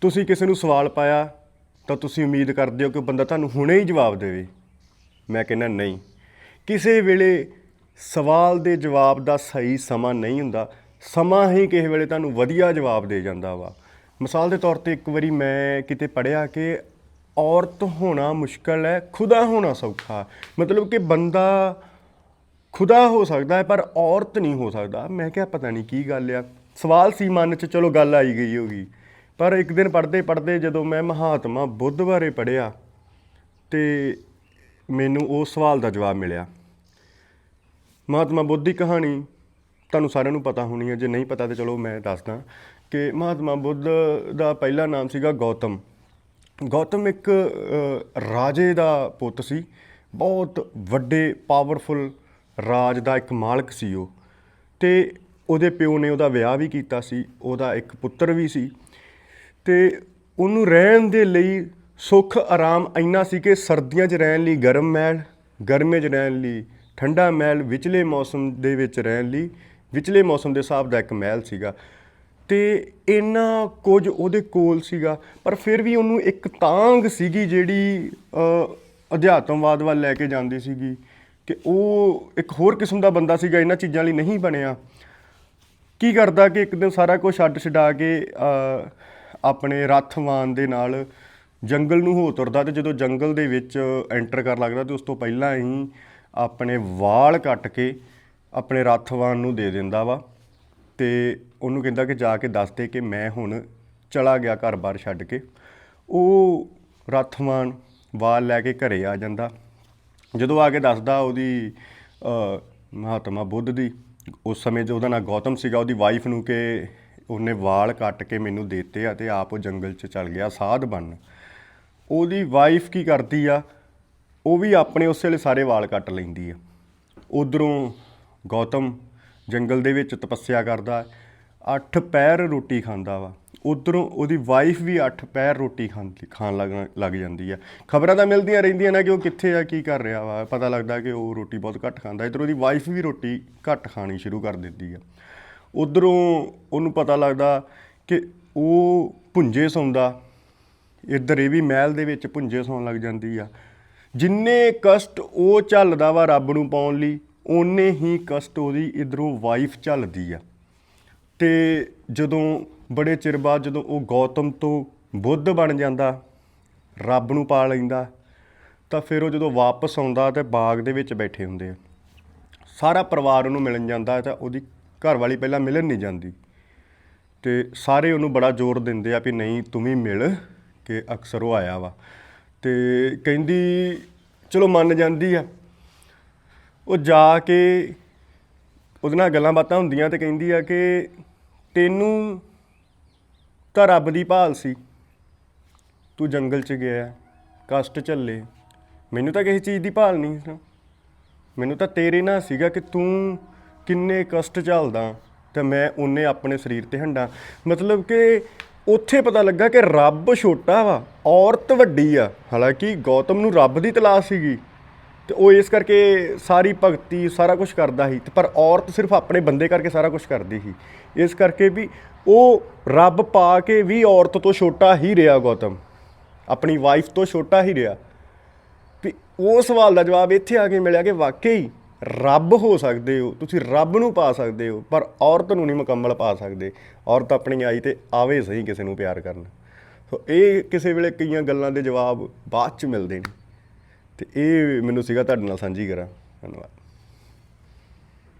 ਤੁਸੀਂ ਕਿਸੇ ਨੂੰ ਸਵਾਲ ਪਾਇਆ ਤਾਂ ਤੁਸੀਂ ਉਮੀਦ ਕਰਦੇ ਹੋ ਕਿ ਉਹ ਬੰਦਾ ਤੁਹਾਨੂੰ ਹੁਣੇ ਹੀ ਜਵਾਬ ਦੇਵੇ। ਮੈਂ ਕਹਿੰਦਾ ਨਹੀਂ। ਕਿਸੇ ਵੇਲੇ ਸਵਾਲ ਦੇ ਜਵਾਬ ਦਾ ਸਹੀ ਸਮਾਂ ਨਹੀਂ ਹੁੰਦਾ। ਸਮਾਂ ਹੀ ਕਿਸੇ ਵੇਲੇ ਤੁਹਾਨੂੰ ਵਧੀਆ ਜਵਾਬ ਦੇ ਜਾਂਦਾ ਵਾ। ਮਿਸਾਲ ਦੇ ਤੌਰ ਤੇ ਇੱਕ ਵਾਰੀ ਮੈਂ ਕਿਤੇ ਪੜਿਆ ਕਿ ਔਰਤ ਹੋਣਾ ਮੁਸ਼ਕਲ ਹੈ, ਖੁਦਾ ਹੋਣਾ ਸੌਖਾ। ਮਤਲਬ ਕਿ ਬੰਦਾ ਖੁਦਾ ਹੋ ਸਕਦਾ ਹੈ, ਪਰ ਔਰਤ ਨਹੀਂ ਹੋ ਸਕਦਾ। ਮੈਂ ਕਿਹਾ ਪਤਾ ਨਹੀਂ ਕੀ ਗੱਲ ਆ। ਸਵਾਲ ਸੀ ਮਨ 'ਚ, ਚਲੋ ਗੱਲ ਆਈ ਗਈ ਹੋਗੀ। ਪਰ ਇੱਕ ਦਿਨ ਪੜ੍ਹਦੇ ਪੜ੍ਹਦੇ ਜਦੋਂ ਮੈਂ ਮਹਾਤਮਾ ਬੁੱਧ ਬਾਰੇ ਪੜ੍ਹਿਆ ਤੇ ਮੈਨੂੰ ਉਹ ਸਵਾਲ ਦਾ ਜਵਾਬ ਮਿਲਿਆ। ਮਹਾਤਮਾ ਬੁੱਧ ਦੀ ਕਹਾਣੀ ਤੁਹਾਨੂੰ ਸਾਰਿਆਂ ਨੂੰ ਪਤਾ ਹੋਣੀ ਹੈ, ਜੇ ਨਹੀਂ ਪਤਾ ਤੇ ਚਲੋ ਮੈਂ ਦੱਸਦਾ ਕਿ ਮਹਾਤਮਾ ਬੁੱਧ ਦਾ ਪਹਿਲਾ ਨਾਮ ਸੀਗਾ ਗੌਤਮ। ਗੌਤਮ ਇੱਕ ਰਾਜੇ ਦਾ ਪੁੱਤ ਸੀ। ਬਹੁਤ ਵੱਡੇ ਪਾਵਰਫੁਲ ਰਾਜ ਦਾ ਇੱਕ ਮਾਲਕ ਸੀ ਉਹ। ਤੇ ਉਹਦੇ ਪਿਓ ਨੇ ਉਹਦਾ ਵਿਆਹ ਵੀ ਕੀਤਾ ਸੀ, ਉਹਦਾ ਇੱਕ ਪੁੱਤਰ ਵੀ ਸੀ। ਤੇ ਉਹਨੂੰ ਰਹਿਣ ਦੇ ਲਈ ਸੁੱਖ, ਆਰਾਮ ਇੰਨਾ ਸੀ ਕਿ ਸਰਦੀਆਂ 'ਚ ਰਹਿਣ ਲਈ ਗਰਮ ਮਹਿਲ, ਗਰਮੀਆਂ 'ਚ ਰਹਿਣ ਲਈ ਠੰਡਾ ਮਹਿਲ, ਵਿਚਲੇ ਮੌਸਮ ਦੇ ਵਿੱਚ ਰਹਿਣ ਲਈ, ਵਿਚਲੇ ਮੌਸਮ ਦੇ ਹਿਸਾਬ ਦਾ ਇੱਕ ਮਹਿਲ ਸੀਗਾ। ਤੇ ਇੰਨਾ ਕੁਝ ਉਹਦੇ ਕੋਲ ਸੀਗਾ, ਪਰ ਫਿਰ ਵੀ ਉਹਨੂੰ ਇੱਕ ਤਾਂਗ ਸੀਗੀ ਜਿਹੜੀ ਅਧਿਆਤਮਵਾਦ ਵੱਲ ਲੈ ਕੇ ਜਾਂਦੀ ਸੀਗੀ ਕਿ ਉਹ ਇੱਕ ਹੋਰ ਕਿਸਮ ਦਾ ਬੰਦਾ ਸੀਗਾ, ਇਹਨਾਂ ਚੀਜ਼ਾਂ ਲਈ ਨਹੀਂ ਬਣਿਆ। ਕੀ ਕਰਦਾ ਕਿ ਇੱਕ ਦਿਨ ਸਾਰਾ ਕੁਝ ਛੱਡ ਛਡਾ ਕੇ ਅ, ਆਪਣੇ ਰੱਥਵਾਨ ਦੇ ਨਾਲ ਜੰਗਲ ਨੂੰ ਹੋ ਤੁਰਦਾ ਤੇ ਜਦੋਂ ਜੰਗਲ ਦੇ ਵਿੱਚ ਐਂਟਰ ਕਰਨ ਲੱਗਦਾ ਤੇ ਉਸ ਤੋਂ ਪਹਿਲਾਂ ਹੀ ਆਪਣੇ ਵਾਲ ਕੱਟ ਕੇ ਆਪਣੇ ਰੱਥਵਾਨ ਨੂੰ ਦੇ ਦਿੰਦਾ ਵਾ ਤੇ ਉਹਨੂੰ ਕਹਿੰਦਾ ਕਿ ਜਾ ਕੇ ਦੱਸ ਦੇ ਕਿ ਮੈਂ ਹੁਣ ਚਲਾ ਗਿਆ ਘਰ-ਬਾਰ ਛੱਡ ਕੇ। ਉਹ ਰੱਥਵਾਨ ਵਾਲ ਲੈ ਕੇ ਘਰੇ ਆ ਜਾਂਦਾ। ਜਦੋਂ ਆ ਕੇ ਦੱਸਦਾ ਉਹਦੀ ਮਹਾਤਮਾ ਬੁੱਧ ਦੀ ਉਸ ਸਮੇਂ ਜੋ ਉਹਦਾ ਨਾਂ ਗੌਤਮ ਸੀਗਾ ਉਹਦੀ ਵਾਈਫ ਨੂੰ ਕਿ ਉਹਨੇ ਵਾਲ ਕੱਟ ਕੇ ਮੈਨੂੰ ਦੇਤੇ ਆ ਤੇ ਆਪ ਉਹ ਜੰਗਲ 'ਚ ਚਲ ਗਿਆ ਸਾਧ ਬਣ ਉਹਦੀ ਵਾਈਫ ਕੀ ਕਰਦੀ ਆ? ਉਹ ਵੀ ਆਪਣੇ ਉਸੇ ਵੇਲੇ ਸਾਰੇ ਵਾਲ ਕੱਟ ਲੈਂਦੀ ਆ। ਉਧਰੋਂ ਗੌਤਮ ਜੰਗਲ ਦੇ ਵਿੱਚ ਤਪੱਸਿਆ ਕਰਦਾ ਅੱਠ ਪੈਰ ਰੋਟੀ ਖਾਂਦਾ ਵਾ। ਉਧਰੋਂ ਉਹਦੀ ਵਾਈਫ ਵੀ ਅੱਠ ਪੈਰ ਰੋਟੀ ਖਾਂਦੀ ਖਾਣ ਲੱਗ ਲੱਗ ਜਾਂਦੀ ਆ। ਖਬਰਾਂ ਤਾਂ ਮਿਲਦੀਆਂ ਰਹਿੰਦੀਆਂ ਨੇ ਕਿ ਉਹ ਕਿੱਥੇ ਆ, ਕੀ ਕਰ ਰਿਹਾ ਵਾ। ਪਤਾ ਲੱਗਦਾ ਕਿ ਉਹ ਰੋਟੀ ਬਹੁਤ ਘੱਟ ਖਾਂਦਾ। ਇਧਰ ਉਹਦੀ ਵਾਈਫ ਵੀ ਰੋਟੀ ਘੱਟ ਖਾਣੀ ਸ਼ੁਰੂ ਕਰ ਦਿੰਦੀ ਆ। ਉਧਰੋਂ ਉਹਨੂੰ ਪਤਾ ਲੱਗਦਾ ਕਿ ਉਹ ਭੁੰਜੇ ਸੌਂਦਾ। ਇੱਧਰ ਇਹ ਵੀ ਮਹਿਲ ਦੇ ਵਿੱਚ ਭੁੰਜੇ ਸੌਣ ਲੱਗ ਜਾਂਦੀ ਆ। ਜਿੰਨੇ ਕਸ਼ਟ ਉਹ ਝੱਲਦਾ ਵਾ ਰੱਬ ਨੂੰ ਪਾਉਣ ਲਈ, ਓਨੇ ਹੀ ਕਸ਼ਟ ਉਹਦੀ ਇਧਰੋਂ ਵਾਈਫ ਝੱਲਦੀ ਆ। ਤੇ ਜਦੋਂ ਬੜੇ ਚਿਰ ਬਾਅਦ ਜਦੋਂ ਉਹ ਗੌਤਮ ਤੋਂ ਬੁੱਧ ਬਣ ਜਾਂਦਾ, ਰੱਬ ਨੂੰ ਪਾ ਲੈਂਦਾ, ਤਾਂ ਫਿਰ ਉਹ ਜਦੋਂ ਵਾਪਸ ਆਉਂਦਾ ਤੇ ਬਾਗ ਦੇ ਵਿੱਚ ਬੈਠੇ ਹੁੰਦੇ ਆ। ਸਾਰਾ ਪਰਿਵਾਰ ਉਹਨੂੰ ਮਿਲਣ ਜਾਂਦਾ ਤਾਂ ਉਹਦੀ ਘਰ ਵਾਲੀ ਪਹਿਲਾਂ ਮਿਲਣ ਨਹੀਂ ਜਾਂਦੀ। ਤੇ ਸਾਰੇ ਉਹਨੂੰ ਬੜਾ ਜ਼ੋਰ ਦਿੰਦੇ ਆ ਵੀ ਨਹੀਂ, ਤੂੰ ਵੀ ਮਿਲ ਕਿ ਅਕਸਰ ਉਹ ਆਇਆ ਵਾ। ਤੇ ਕਹਿੰਦੀ, ਚਲੋ ਮੰਨ ਜਾਂਦੀ ਆ। ਉਹ ਜਾ ਕੇ ਉਹਦੇ ਨਾਲ ਗੱਲਾਂ ਬਾਤਾਂ ਹੁੰਦੀਆਂ ਤੇ ਕਹਿੰਦੀ ਆ ਕਿ ਤੈਨੂੰ ਤਾਂ ਰੱਬ ਦੀ ਭਾਲ ਸੀ। ਤੂੰ ਜੰਗਲ 'ਚ ਗਿਆ, ਕਸ਼ਟ ਝੱਲੇ। ਮੈਨੂੰ ਤਾਂ ਕਿਸੇ ਚੀਜ਼ ਦੀ ਭਾਲ ਨਹੀਂ ਮੈਨੂੰ ਤਾਂ ਤੇਰੇ ਨਾਲ ਸੀਗਾ ਕਿ ਤੂੰ ਕਿੰਨੇ ਕਸ਼ਟ ਝੱਲਦਾ ਤੇ ਮੈਂ ਉਹਨੇ ਆਪਣੇ ਸਰੀਰ ਤੇ ਹੰਡਾ। ਮਤਲਬ ਕਿ ਉੱਥੇ ਪਤਾ ਲੱਗਾ ਕਿ ਰੱਬ ਛੋਟਾ ਵਾ, ਔਰਤ ਵੱਡੀ ਆ। ਹਾਲਾਂਕਿ ਗੌਤਮ ਨੂੰ ਰੱਬ ਦੀ ਤਲਾਸ਼ ਸੀਗੀ ਤੇ ਉਹ ਇਸ ਕਰਕੇ ਸਾਰੀ ਭਗਤੀ, ਸਾਰਾ ਕੁਝ ਕਰਦਾ ਸੀ। ਤੇ ਪਰ ਔਰਤ ਸਿਰਫ ਆਪਣੇ ਬੰਦੇ ਕਰਕੇ ਸਾਰਾ ਕੁਝ ਕਰਦੀ ਸੀ। ਇਸ ਕਰਕੇ ਵੀ ਉਹ ਰੱਬ ਪਾ ਕੇ ਵੀ ਔਰਤ ਤੋਂ ਛੋਟਾ ਹੀ ਰਿਹਾ ਗੌਤਮ। ਆਪਣੀ ਵਾਈਫ ਤੋਂ ਛੋਟਾ ਹੀ ਰਿਹਾ। ਵੀ ਉਹ ਸਵਾਲ ਦਾ ਜਵਾਬ ਇੱਥੇ ਆ ਕੇ ਮਿਲਿਆ ਕਿ ਵਾਕਈ ਰੱਬ ਹੋ ਸਕਦੇ ਹੋ, ਤੁਸੀਂ ਰੱਬ ਨੂੰ ਪਾ ਸਕਦੇ ਹੋ, ਪਰ ਔਰਤ ਨੂੰ ਨਹੀਂ ਮੁਕੰਮਲ ਪਾ ਸਕਦੇ। ਔਰਤ ਆਪਣੀ ਆਈ ਤੇ ਆਵੇ ਸਹੀ ਕਿਸੇ ਨੂੰ ਪਿਆਰ ਕਰਨ। ਸੋ ਇਹ ਕਿਸੇ ਵੇਲੇ ਕਈਆਂ ਗੱਲਾਂ ਦੇ ਜਵਾਬ ਬਾਅਦ ਚ ਮਿਲਦੇ ਨੇ। ਤੇ ਇਹ ਮੈਨੂੰ ਸੀਗਾ ਤੁਹਾਡੇ ਨਾਲ ਸਾਂਝੀ ਕਰਾਂ। ਧੰਨਵਾਦ।